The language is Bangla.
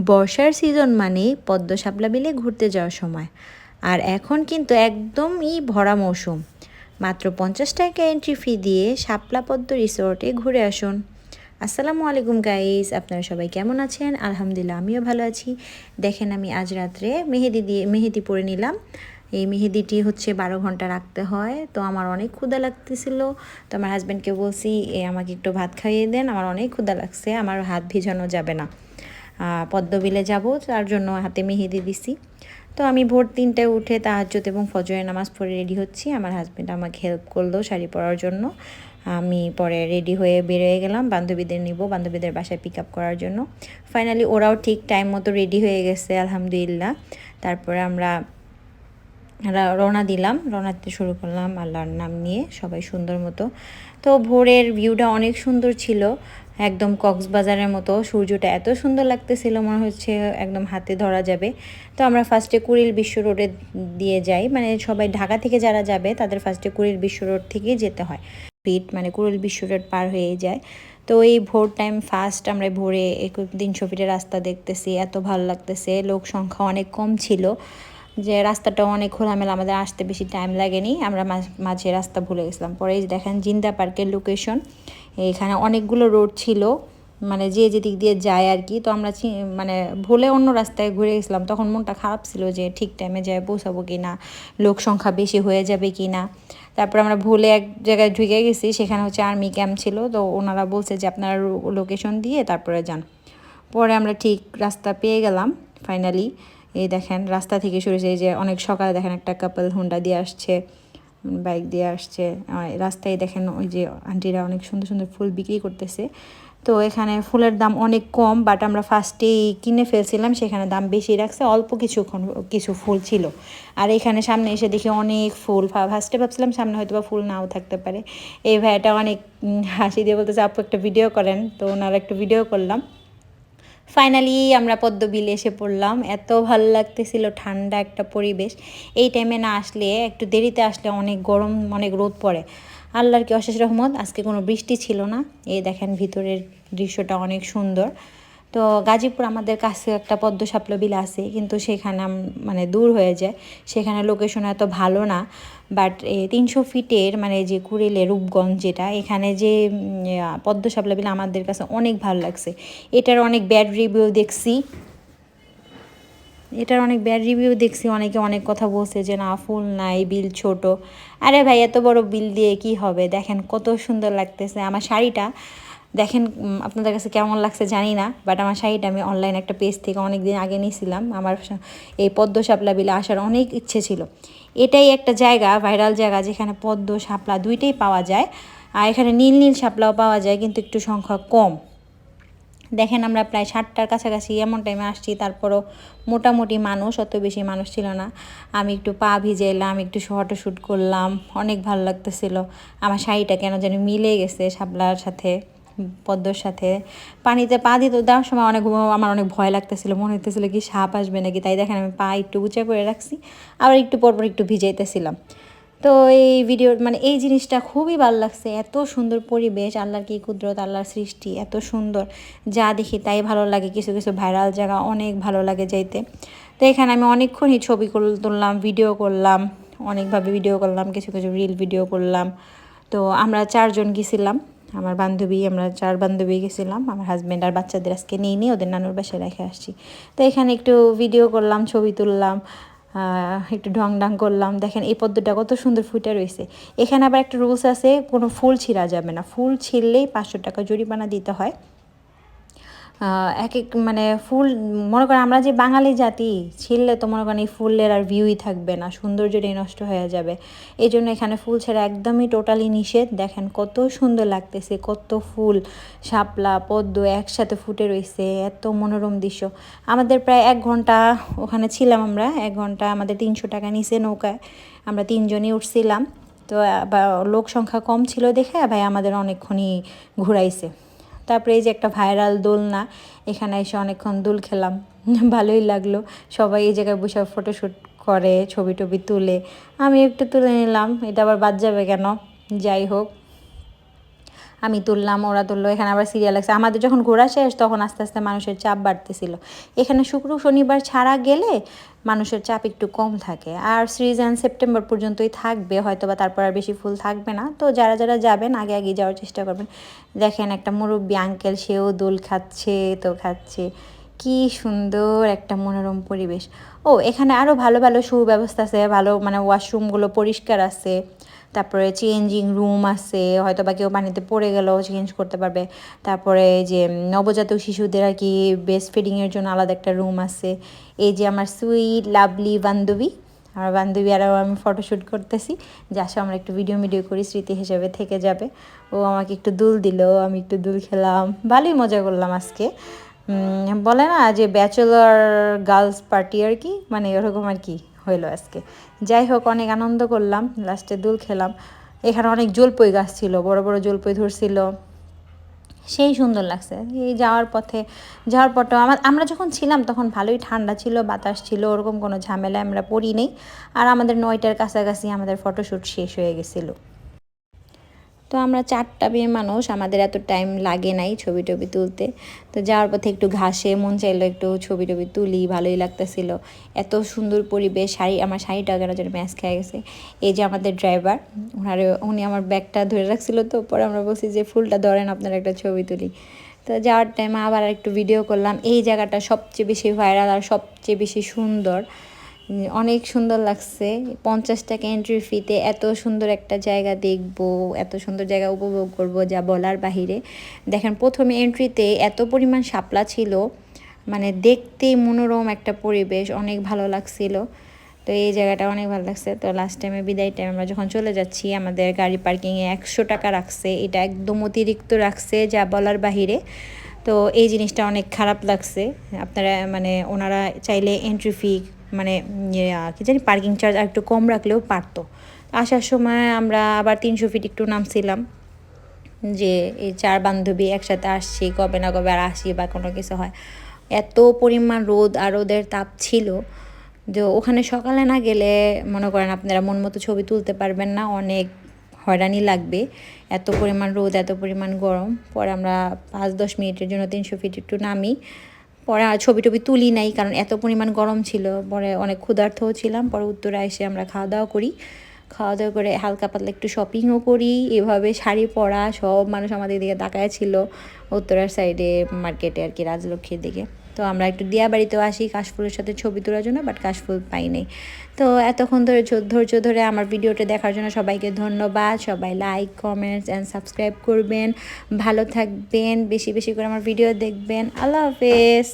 বর্ষার সিজন মানে পদ্ম শাপলা বিলে ঘুরতে যাওয়ার সময়। আর এখন কিন্তু একদমই ভরা মৌসুম। মাত্র পঞ্চাশ টাকা এন্ট্রি ফি দিয়ে শাপলা পদ্ম রিসোর্টে ঘুরে আসুন। আসসালামু আলাইকুম গাইস আপনারা সবাই কেমন আছেন? আলহামদুলিল্লাহ, আমিও ভালো আছি। দেখেন আমি আজ রাত্রে মেহেদি দিয়ে, মেহেদি পরে নিলাম। এই মেহেদিটি হচ্ছে বারো ঘণ্টা রাখতে হয়। তো আমার অনেক ক্ষুদা লাগতেছিল। তো আমার হাজব্যান্ডকে বলছি, এ, আমাকে একটু ভাত খাইয়ে দেন, আমার অনেক ক্ষুদা লাগছে, আমার হাত ভিজানো যাবে না। পদ্মবিলে যাব, তার জন্য হাতে মেহেদি দিছি। তো আমি ভোর তিনটায় উঠে তাহাজ্জত এবং ফজরের নামাজ পড়ে রেডি হচ্ছি। আমার হাজব্যান্ড আমাকে হেল্প করল শাড়ি পরার জন্য। আমি পরে রেডি হয়ে বেরোয় গেলাম, বান্ধবীদের নিব, বান্ধবীদের বাসায় পিক আপ করার জন্য। ফাইনালি ওরাও ঠিক টাইম মতো রেডি হয়ে গেছে, আলহামদুলিল্লাহ। তারপরে আমরা রওনা দিলাম রওনা দিতে শুরু করলাম আল্লাহর নাম নিয়ে সবাই সুন্দর মতো। তো ভোরের ভিউটা অনেক সুন্দর ছিল। একদম কক্সবাজারের মতো। সূর্যটা এত সুন্দর লাগতেছিল, মনে হচ্ছে একদম হাতে ধরা যাবে। তো আমরা ফার্স্টে কুড়িল বিশ্ব রোডে দিয়ে যাই। মানে সবাই ঢাকা থেকে যারা যাবে, তাদের ফার্স্টে কুড়িল বিশ্ব রোড থেকেই যেতে হয়। ফিট মানে কুড়িল বিশ্ব রোড পার হয়ে যায়। তো এই ভোর টাইম ফার্স্ট আমরা ভোরে তিনশো ফিটের রাস্তা দেখতেছি, এত ভালো লাগতেছে। লোক সংখ্যা অনেক কম ছিল। যে রাস্তাটা অনেক খোলামেলা, আমাদের আসতে বেশি টাইম লাগেনি, আমরা মাঝে রাস্তা ভুলে গেছিলাম। পরে দেখেন জিন্দা পার্কের লোকেশন এখানে অনেকগুলো রোড ছিল মানে যে যেদিক দিয়ে যায় আর কি, তো আমরা মানে ভুলে অন্য রাস্তায় ঘুরে গেছিলাম। তখন মনটা খারাপ ছিল যে ঠিক টাইমে যায় পৌঁছাবো কি না লোক সংখ্যা বেশি হয়ে যাবে কি না তারপর আমরা ভুলে এক জায়গায় ঢুকে গেছি, সেখানে হচ্ছে আর্মি ক্যাম্প ছিল, তো ওনারা বলছে যে আপনারা লোকেশন দিয়ে তারপরে যান। পরে আমরা ঠিক রাস্তা পেয়ে গেলাম ফাইনালি এই দেখেন, রাস্তা থেকে শুরু হয়েছে যে অনেক সকালে দেখেন একটা কাপল হুন্ডা দিয়ে আসছে বাইক দিয়ে আসছে। রাস্তায় দেখেন ওই যে আন্টিরা অনেক সুন্দর সুন্দর ফুল বিক্রি করতেছে। তো এখানে ফুলের দাম অনেক কম বাট আমরা ফার্স্টেই কিনে ফেলছিলাম, সেখানে দাম বেশি রাখছে, অল্প কিছুক্ষণ কিছু ফুল ছিল। আর এখানে সামনে এসে দেখি অনেক ফুল ফার্স্টে ভাবছিলাম সামনে হয়তো বা ফুল নাও থাকতে পারে। এই ভাইটা অনেক হাসি দিয়ে বলতেছে, আপু একটা ভিডিও করেন। তো ওনারা একটা ভিডিও করলাম। ফাইনালি আমরা পদ্মবিলে এসে পড়লাম। এত ভালো লাগতেছিল, ঠান্ডা একটা পরিবেশ। এই টাইমে না আসলে, একটু দেরিতে আসলে অনেক গরম, অনেক রোদ পড়ে। আল্লাহর কি অশেষ রহমত, আজকে কোনো বৃষ্টি ছিল না। এই দেখেন ভিতরের দৃশ্যটা অনেক সুন্দর। তো গাজীপুর আমাদের কাছে একটা পদ্ম বিল আছে, কিন্তু সেখানে মানে দূর হয়ে যায়। সেখানে লোকেশন এত ভালো না বাট তিনশো ফিটের মানে যে কুড়িলে রূপগঞ্জ যেটা, এখানে যে পদ্ম আমাদের কাছে অনেক ভালো লাগছে। এটার অনেক ব্যাড রিভিউ দেখছি। এটার অনেক ব্যাড রিভিউ দেখছি, অনেকে অনেক কথা বলছে যে, না, ফুল নাই, বিল ছোট। আরে ভাই, এত বড় বিল দিয়ে কি হবে? দেখেন কত সুন্দর লাগতেছে। আমার শাড়িটা দেখেন আপনাদের কাছে কেমন লাগছে জানি না বাট আমার শাড়িটা আমি অনলাইন একটা পেজ থেকে অনেক দিন আগে নিয়েছিলাম। আমার এই পদ্ম শাপলা বিলে আসার অনেক ইচ্ছে ছিল। এটাই একটা জায়গা ভাইরাল জায়গা, যেখানে পদ্ম শাপলা দুইটাই পাওয়া যায়, আর এখানে নীল নীল শাপলাও পাওয়া যায়, কিন্তু একটু সংখ্যা কম। দেখেন, আমরা প্রায় ষাটটার কাছাকাছি এমন টাইমে আসছি, তারপরও মোটামুটি মানুষ, অত বেশি মানুষ ছিল না। আমি একটু পা ভিজে এলাম, একটু শ্যুট করলাম, অনেক ভালো লাগতেছিল। আমার শাড়িটা কেন যেন মিলে গেছে শাপলার সাথে। পদ্মর সাথে। পানিতে পা দিতে দেওয়ার সময় অনেক আমার অনেক ভয় লাগতেছিল, মনে হইতেছিল কি সাপ আসবে নাকি? তাই দেখেন আমি পা একটু উঁচা করে রাখছি, আবার একটু পরপর একটু ভিজাইতেছিলাম। তো এই ভিডিও মানে এই জিনিসটা খুবই ভালো লাগছে, এত সুন্দর পরিবেশ, আল্লাহর কি কুদরত, আল্লাহর সৃষ্টি, এত সুন্দর। যা দেখি তাই ভালো লাগে, কিছু কিছু ভাইরাল জায়গা অনেক ভালো লাগে যাইতে। তো এখানে আমি অনেকক্ষণই ছবি তুললাম ভিডিও করলাম, অনেকভাবে ভিডিও করলাম, কিছু কিছু রিল ভিডিও করলাম। তো আমরা চারজন গেছিলাম। আমার বান্ধবী, আমরা চার বান্ধবী গেছিলাম, আমার হাজব্যান্ড আর বাচ্চাদের আজকে নিয়ে নিয়ে ওদের নানুর বাসায় রেখে আসছি। তো এখানে একটু ভিডিও করলাম, ছবি তুললাম একটু ঢং ঢাং করলাম। দেখেন এই পদ্মটা কত সুন্দর ফুটে রয়েছে। এখানে আবার একটা রুলস আছে, কোনো ফুল ছিঁড়া যাবে না। ফুল ছিঁড়লেই পাঁচশো টাকা জরিমানা দিতে হয়। এক এক মানে ফুল, মনে করেন আমরা যে বাঙালি জাতি ছিললে তো মনে করেন এই ফুলের আর ভিউই থাকবে না, সৌন্দর্যটাই নষ্ট হয়ে যাবে। এই জন্য এখানে ফুল ছাড়া একদমই টোটালি নিষেধ। দেখেন কত সুন্দর লাগতেছে, কত ফুল, শাপলা, পদ্ম একসাথে ফুটে রয়েছে এত মনোরম দৃশ্য। আমাদের প্রায় এক ঘণ্টা ওখানে ছিলাম আমরা, এক ঘণ্টা আমাদের তিনশো টাকা নিচে নৌকায় আমরা তিনজনই উঠছিলাম। তো লোক সংখ্যা কম ছিল দেখে ভাই আমাদের অনেকক্ষণই ঘুরাইছে। তারপরে এই যে একটা ভাইরাল দোলনা, এখানে এসে অনেকক্ষণ দোল খেলাম। ভালোই লাগল। সবাই এই জায়গায় বসে ফটোশ্যুট করে, ছবি টবি তুলে। আমি একটু তুলে নিলাম। এটা আবার বাদ যাবে কেন? যাই হোক। আমি তুললাম, ওরা তুললো, এখানে আবার সিরিয়াল লাগছে। আমাদের যখন ঘোরা শেষ, তখন আস্তে আস্তে মানুষের চাপ বাড়তেছিল। এখানে শুক্র, শনিবার ছাড়া গেলে মানুষের চাপ একটু কম থাকে। আর সিজন সেপ্টেম্বর পর্যন্তই থাকবে হয়তো বা তারপর আর বেশি ফুল থাকবে না। তো যারা যারা যাবেন, আগে আগে যাওয়ার চেষ্টা করবেন। দেখেন একটা মুরব্বী আঙ্কেল সেও দোল খাচ্ছে, তো খাচ্ছে। কি সুন্দর একটা মনোরম পরিবেশ। ও, এখানে আরও ভালো ভালো সুব্যবস্থা আছে, ভালো মানে ওয়াশরুমগুলো পরিষ্কার আছে। তারপরে চেঞ্জিং রুম আছে হয়তো বা কেউ পানিতে পড়ে গেলেও চেঞ্জ করতে পারবে। তারপরে যে নবজাতক শিশুদের আর কি বেস্ট ফিডিংয়ের জন্য আলাদা একটা রুম আছে। এই যে আমার সুইট লাভলি বান্ধবী, আমার বান্ধবী আরও আমি ফটোশ্যুট করতেছি। যে আসো আমরা একটু ভিডিও ভিডিও করি, স্মৃতি হিসেবে থেকে যাবে। ও আমাকে একটু দুল দিল, আমি একটু দুল খেলাম। ভালোই মজা করলাম আজকে। বলে না যে ব্যাচেলর গার্লস পার্টি আর কি মানে এরকম আর কি। হইল আজকে। যাই হোক অনেক আনন্দ করলাম লাস্টে দুল খেলাম। এখানে অনেক জলপই গাছ ছিল, বড় বড় জলপই ধরছিল। সেই সুন্দর লাগছে। এই যাওয়ার পথে যাওয়ার পথে আমার আমরা যখন ছিলাম তখন ভালোই ঠান্ডা ছিল, বাতাস ছিল, ওরকম কোনো ঝামেলা আমরা পড়ি নেই আর আমাদের নয়টার কাছাকাছি আমাদের ফটোশ্যুট শেষ হয়ে গেছিল। তো আমরা চারটা মেয়ে মানুষ, আমাদের এত টাইম লাগে নাই ছবি টবি তুলতে। তো যাওয়ার পথে একটু ঘাসে, মন চাইলো একটু ছবি টবি তুলি, ভালোই লাগতেছিল। এত সুন্দর পরিবেশ, শাড়ি, আমার শাড়িটা কেন যেন ম্যাচ খেয়ে গেছে। এই যে আমাদের ড্রাইভার ওনার উনি আমার ব্যাগটা ধরে রাখছিল তো, পরে আমরা বলছি যে, ফুলটা ধরেন, আপনার একটা ছবি তুলি। তো যাওয়ার টাইমে আবার একটু ভিডিও করলাম। এই জায়গাটা সবচেয়ে বেশি ভাইরাল আর সবচেয়ে বেশি সুন্দর। অনেক সুন্দর লাগছে। পঞ্চাশ টাকা এন্ট্রি ফিতে এত সুন্দর একটা জায়গা দেখব, এত সুন্দর জায়গা উপভোগ করব যা বলার বাহিরে। দেখেন, প্রথমে এন্ট্রিতে এত পরিমাণ শাপলা ছিল মানে দেখতে মনোরম একটা পরিবেশ, অনেক ভালো লাগছিল। তো এই জায়গাটা অনেক ভালো লাগছে। তো লাস্ট টাইমে বিদায় টাইম আমরা যখন চলে যাচ্ছি, আমাদের গাড়ি পার্কিংয়ে একশো টাকা রাখছে। এটা একদম অতিরিক্ত রাখছে যা বলার বাহিরে। তো এই জিনিসটা অনেক খারাপ লাগছে। আপনারা মানে ওনারা চাইলে এন্ট্রি ফি মানে ইয়ে, কি জানি পার্কিং চার্জ আর একটু কম রাখলেও পারতো। আসার সময় আমরা আবার তিনশো ফিট একটু নামছিলাম যে এই চার বান্ধবী একসাথে আসছি কবে না কবে আর আসি বা কোনো কিছু হয়। এত পরিমাণ রোদ আর রোদের তাপ ছিল যে ওখানে সকালে না গেলে মনে করেন আপনারা মন মতো ছবি তুলতে পারবেন না অনেক হয়রানি লাগবে। এত পরিমাণ রোদ এত পরিমাণ গরম পরে আমরা পাঁচ দশ মিনিটের জন্য তিনশো ফিট একটু নামি। পরে আর ছবি টবি তুলি নাই, কারণ এত পরিমাণ গরম ছিল। পরে অনেক ক্ষুধার্থও ছিলাম। পরে উত্তরে এসে আমরা খাওয়া দাওয়া করি। খাওয়া দাওয়া করে হালকা পাতলা একটু শপিংও করি। এভাবে শাড়ি পরা সব মানুষ আমাদের দিকে তাকায় ছিল উত্তরার সাইডে মার্কেটে আর কি, রাজলক্ষ্মীর দিকে। তো আমরা একটু দিয়া বাড়িতেও আসি, কাশফুলের সাথে ছবি তোলার জন্য বাট কাশফুল পাই নাই। তো এতক্ষণ ধরে ধৈর্য ধরে আমার ভিডিওটা দেখার জন্য সবাইকে ধন্যবাদ। সবাই লাইক কমেন্টস অ্যান্ড সাবস্ক্রাইব করবেন। ভালো থাকবেন, বেশি বেশি করে আমার ভিডিও দেখবেন। আল্লাহ হাফেজ।